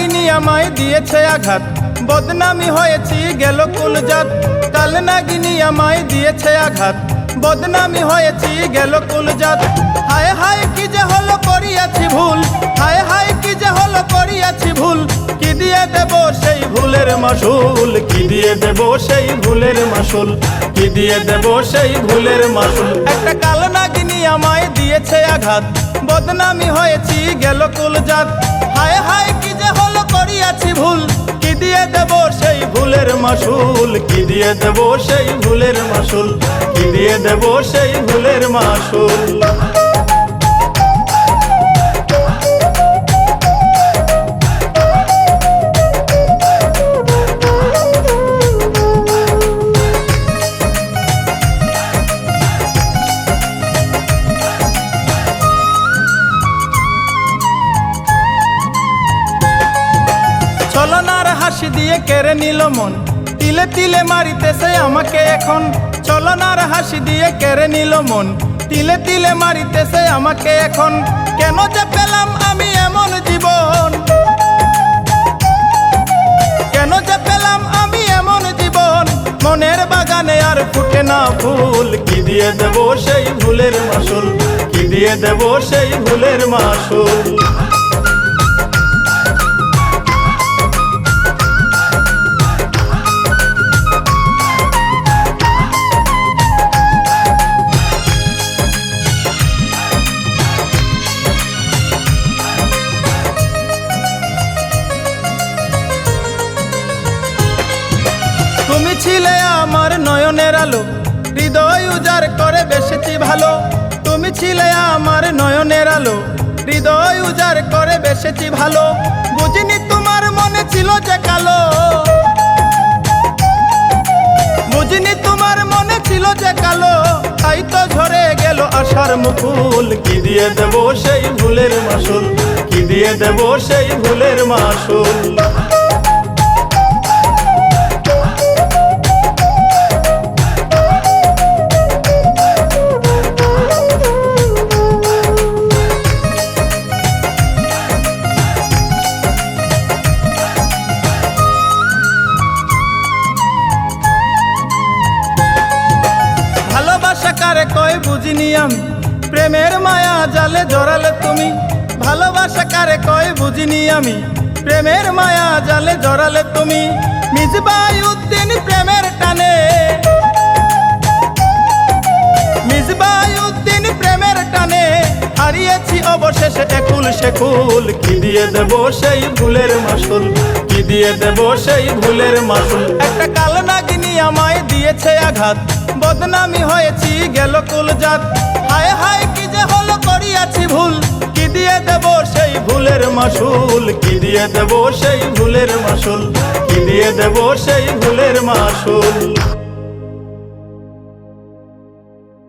আমায় দিয়েছে আঘাত। বদনামি হয়েছি গেল কুলজাত কাল নাগিনী আমায় দিয়েছে আঘাত। বদনামি হয়েছি গেল কুলজাত হায় হায় কি যে হলো করিয়াছি ভুল। হায় হায় কি যে হলো করিয়াছি ভুল। কি দিয়ে দেব সেই ভুলের মাসুল? কি দিয়ে দেব সেই ভুলের মাসুল? কি দিয়ে দেব সেই ভুলের মাসুল? একটা কাল নাগিনী আমায় দিয়েছে আঘাত। বদনামি হয়েছি গেল কুলজাত হায় হায় কি করিয়াছি ভুল, কি দিয়ে দেব সেই ভুলের মাসুল? কি দিয়ে দেব সেই ভুলের মাসুল? কি দিয়ে দেব সেই ভুলের মাসুল? হাসি দিয়ে কেড়ে নিল মন। তিলে তিলে মারিতেছে আমাকে এখন। ছলনার হাসি দিয়ে কেড়ে নিল মন। তিলে তিলে মারিতেছে আমাকে এখন। কেন যে পেলাম আমি এমন জীবন? কেন যে পেলাম আমি এমন জীবন? মনের বাগানে আর ফুটে না ফুল। কি দিয়ে দেব সেই ভুলের মাসুল? কি দিয়ে দেব সেই ভুলের মাসুল? আমার নয়নের আলো, হৃদয় উজাড় করে বেসেছি ভালো। তুমি ছিলে আমার নয়নের আলো, হৃদয় উজাড় করে বেসেছি ভালো। বুঝিনি তোমার মনে ছিল যে কালো। বুঝিনি তোমার মনে ছিল যে কালো। তাই তো ঝরে গেল আশার মুকুল। কি দিয়ে দেব সেই ভুলের মাসুল? কি দিয়ে দেব সেই ভুলের মাসুল? বুঝিনি আমি প্রেমের মায়া জালে জড়ালে তুমি। ভালোবাসা কারে কয় বুঝিনি আমি প্রেমের মায়া জালে জড়ালে তুমি। মিজবাই উদ্দিন প্রেমের টানে। মিজবাই উদ্দিন প্রেমের টানে। হারিয়েছি অবশেষে একুল সেকুল। কি দিয়ে দেব সেই ভুলের মাসুল? কি দিয়ে দেব সেই ভুলের মাসুল? একটা কাল নাগিনী আমায় দিয়েছে আঘাত। বদনামি হয়েছি, গেল কুলজাত। হায় হায়, কি যে হলো করিয়াছি ভুল? কি দিয়ে দেব সেই ভুলের মাসুল? কি দিয়ে দেব সেই ভুলের মাসুল? কি দিয়ে দেব সেই ভুলের মাসুল?